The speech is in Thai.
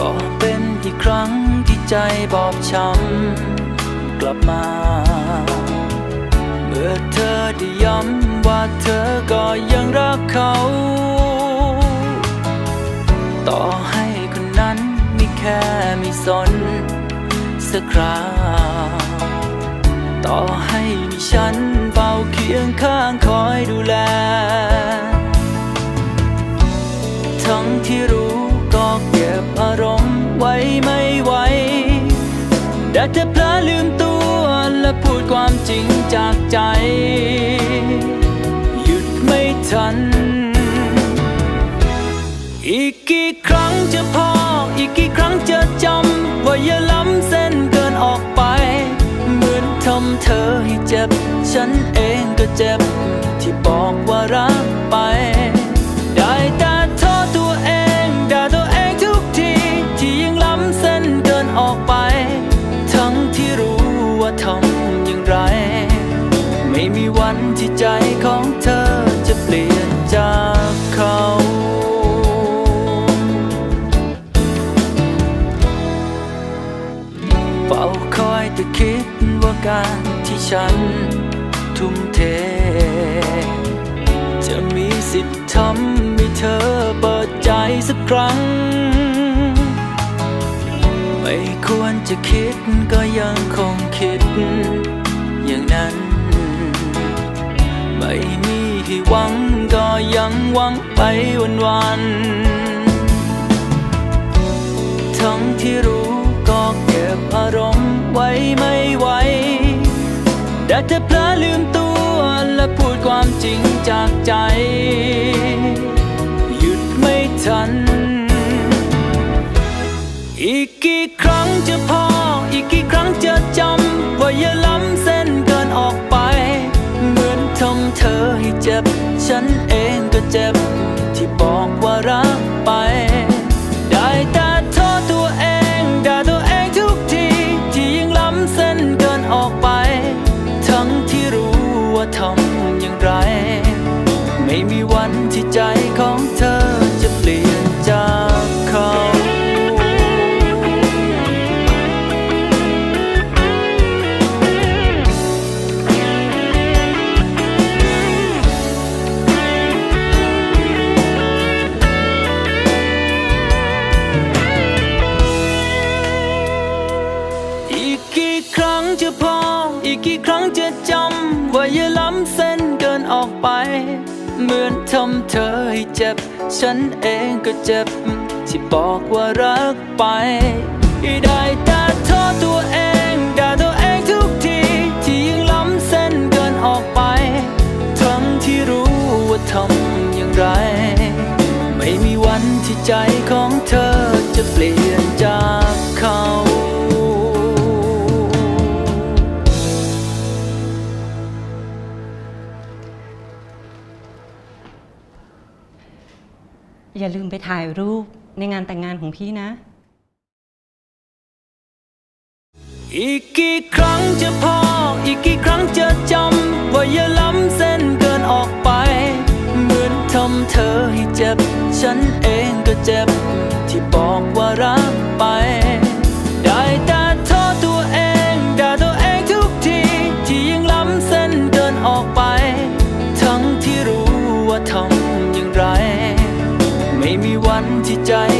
ก็เป็นอีกครั้งที่ใจบอบช้ำกลับมา เมื่อเธอได้ย้ำว่าเธอก็ยังรักเขา ต่อให้คนนั้นไมีแค่ไม่สนสักคราวต่อให้มีฉันเฝ้าเคียงข้างคอยดูแล ทั้งที่รู้ ได้แต่เพลอลืมตัวและพูดความจริงจากใจ หยุดไม่ทัน อีกกี่ครั้งจะพอ อีกกี่ครั้งจะจำ ว่าอย่าล้ำเส้นเกินออกไป เหมือนทำเธอให้เจ็บ ฉันเองก็เจ็บ ที่บอกว่ารักไป วันที่ใจของเธอจะเปลี่ยนจากเขาเฝ้าคอยแต่คิดว่าการที่ฉันทุ่มเท จะมีสิทธิ์ทำให้เธอเปิดใจสักครั้ง ไม่ควรจะคิดก็ยังคงคิดอย่างนั้น ไม่มีให้หวังก็ยังหวังไปวันวันทั้งที่รู้ก็เก็บอารมณ์ไว้ไม่ไหวได้แต่เพลอลืมตัวและพูดความจริงจากใจ ฉันเองก็เจ็บ ที่บอกว่ารักไป ได้แต่โทษตัวเองด่าตัวเองทุกที ที่ยังล้ำเส้นเกินออกไป ทั้งที่รู้ว่าทำ อีกกี่ครั้งจะจำว่าอย่าล้ำเส้นเกินออกไป เหมือนทำเธอให้เจ็บ ฉันเองก็เจ็บ ที่บอกว่ารักไปได้แต่โทษตัวเองด่าตัวเองทุกที ที่ยังล้ำเส้นเกินออกไป ทั้งที่รู้ว่าทำอย่างไร ไม่มีวันที่ใจของเธอจะเปลี่ยนจากเขา อย่าลืมไปถ่ายรูปในงานแต่งงานของพี่นะ อีกกี่ครั้งจะพอ อีกกี่ครั้งจะจำ ว่าอย่าล้ำเส้นเกินออกไป เหมือนทำเธอให้เจ็บ ฉันเองก็เจ็บ ที่บอกว่ารัก ใจของ